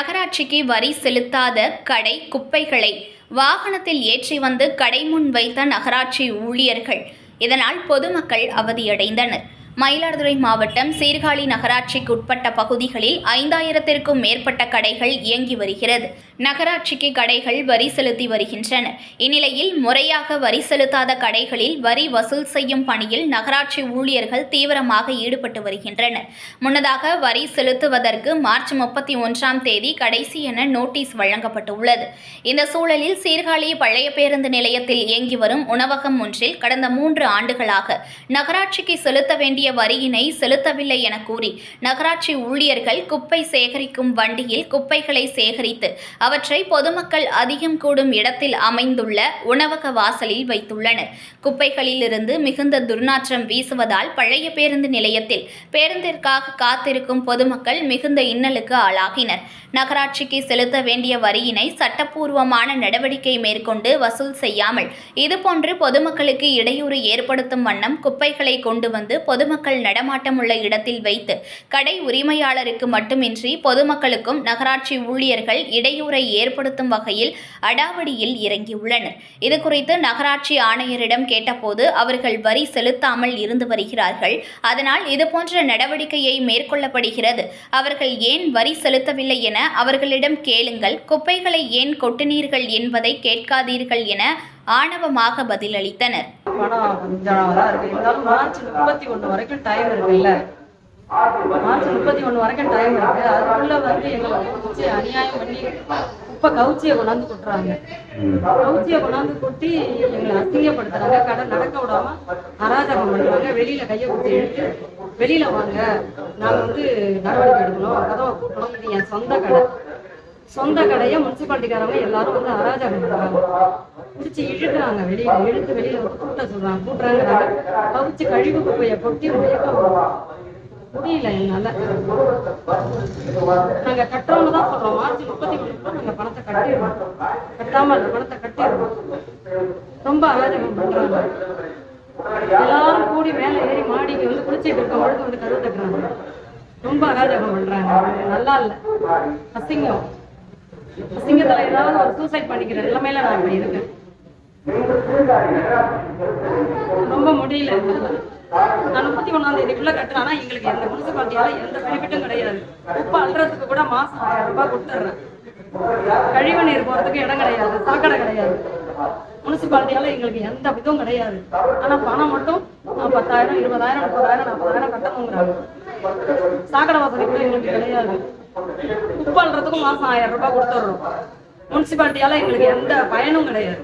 நகராட்சிக்கு வரி செலுத்தாத கடை குப்பைகளை வாகனத்தில் ஏற்றி வந்து கடை முன் வைத்த நகராட்சி ஊழியர்கள். இதனால் பொதுமக்கள் அவதியடைந்தனர். மயிலாடுதுறை மாவட்டம் சீர்காழி நகராட்சிக்கு உட்பட்ட பகுதிகளில் ஐந்தாயிரத்திற்கும் மேற்பட்ட கடைகள் இயங்கி வருகிறது. நகராட்சிக்கு கடைகள் வரி செலுத்தி வருகின்றன. இந்நிலையில் முறையாக வரி செலுத்தாத கடைகளில் வரி வசூல் செய்யும் பணியில் நகராட்சி ஊழியர்கள் தீவிரமாக ஈடுபட்டு வருகின்றனர். முன்னதாக வரி செலுத்துவதற்கு மார்ச் முப்பத்தி ஒன்றாம் தேதி கடைசி என நோட்டீஸ் வழங்கப்பட்டுள்ளது. இந்த சூழலில் சீர்காழி பழைய பேருந்து நிலையத்தில் இயங்கி வரும் உணவகம் ஒன்றில் கடந்த மூன்று ஆண்டுகளாக நகராட்சிக்கு செலுத்த வேண்டிய வரியினை செலுத்தவில்லை என கூறி நகராட்சி ஊழியர்கள் குப்பை சேகரிக்கும் வண்டியில் குப்பைகளை சேகரித்து அவற்றை பொதுமக்கள் அதிகம் கூடும் இடத்தில் அமைந்துள்ள உணவக வாசலில் வைத்துள்ளனர். குப்பைகளிலிருந்து மிகுந்த துர்நாற்றம் வீசுவதால் பழைய பேருந்து நிலையத்தில் பேருந்திற்காக காத்திருக்கும் பொதுமக்கள் மிகுந்த இன்னலுக்கு ஆளாகினர். நகராட்சிக்கு செலுத்த வேண்டிய வரியினை சட்டப்பூர்வமான நடவடிக்கை மேற்கொண்டு வசூல் செய்யாமல் இதுபோன்று பொதுமக்களுக்கு இடையூறு ஏற்படுத்தும் வண்ணம் குப்பைகளை கொண்டு வந்து பொதுமக்கள் நடமாட்டம் உள்ள இடத்தில் வைத்து கடை உரிமையாளருக்கு மட்டுமின்றி பொதுமக்களுக்கும் நகராட்சி ஊழியர்கள் இடையூறை ஏற்படுத்தும் வகையில் அடாவடியில் இறங்கியுள்ளனர். இதுகுறித்து நகராட்சி ஆணையரிடம் கேட்டபோது அவர்கள் வரி செலுத்தாமல் இருந்து வருகிறார்கள். அதனால் இதுபோன்ற நடவடிக்கையை மேற்கொள்ளப்படுகிறது. அவர்கள் ஏன் வரி செலுத்தவில்லை என அவர்களிடம் கேளுங்கள். குப்பைகளை ஏன் கொட்டினீர்கள் என்பதை கேட்காதீர்கள் என ஆணவமாக பதிலளித்தனர். பணம் கொஞ்சம் தான் இருக்கு. இருந்தாலும் மார்ச் முப்பத்தி ஒண்ணு வரைக்கும் டைம் இருக்குல்ல. மார்ச் முப்பத்தி ஒண்ணு வரைக்கும் டைம் இருக்கு. அதுக்குள்ள வந்து எங்களை வச்சு அநியாயம் பண்ணி குப்பை கவுச்சியை கொண்டாந்து கொட்டுறாங்க. கவுச்சியை கொண்டாந்து கொட்டி எங்களை அசிங்கப்படுத்துறாங்க. கடை நடக்க விடாம அராஜகம் பண்றாங்க. வெளியில கையை குத்தி எடுத்து வெளியில வாங்க. நாங்க வந்து நடவடிக்கை எடுக்கணும். கதவை கூட்டணும் இது என் சொந்த கடை சொந்த கடையை முனிசிபாலிட்டிக்காரவங்க எல்லாரும் வந்து அராஜகம் பண்றாங்க. பிடிச்சி இழுக்கிறாங்க வெளியில இழுத்து வெளியில வந்து கூட்ட சொல்றாங்க கூட்டுறாங்கிறாங்க கவிச்சு கழிவு குப்பையை கொட்டி மயக்க முடியல என்னால. நாங்க கட்டுறோம்னு தான் சொல்றோம். மார்ச் முப்பத்தி மூணு நாங்க பணத்தை கட்டிடுவோம் கட்டாம அந்த பணத்தை கட்டிடுவோம் ரொம்ப அராஜகம் பண்றாங்க. எல்லாரும் கூடி மேல ஏறி மாடிக்கு வந்து குளிச்சுட்டு இருக்க பொழுது வந்து கருவு தட்டுறாங்க. ரொம்ப அராஜகம் பண்றாங்க. நல்லா இல்ல. அசிங்கம். அசிங்கத்துல ஏதாவது ஒரு சூசைட் பண்ணிக்கிற நிலைமையில நான் இப்படி இருக்கேன். ரொம்ப முடியல. நான் முப்பத்தி ஒண்ணாம் தேதிக்குள்ள கட்டுறேன். எங்களுக்கு எந்த முனிசிபாலிட்டியால எந்த பெனிஃபிட்டும் கிடையாது. உப்பு அல்றதுக்கு கூட மாசம் ஆயிரம் ரூபாய் கொடுத்துட்றேன். கழிவு நீர் போறதுக்கு இடம் கிடையாது. சாக்கடை கிடையாது. முனிசிபாலிட்டியால எங்களுக்கு எந்த விதமும் கிடையாது. ஆனா பணம் மட்டும் நான் பத்தாயிரம் இருபதாயிரம் முப்பதாயிரம் நாற்பதாயிரம் கட்டணுங்கிறாங்க. சாக்கடை வசதி கூட எங்களுக்கு கிடையாது. உப்பு அல்றதுக்கும் மாசம் ஆயிரம் ரூபாய் கொடுத்துட்றோம் முனிசிபாலிட்டியால எங்களுக்கு எந்த பயனும் கிடையாது.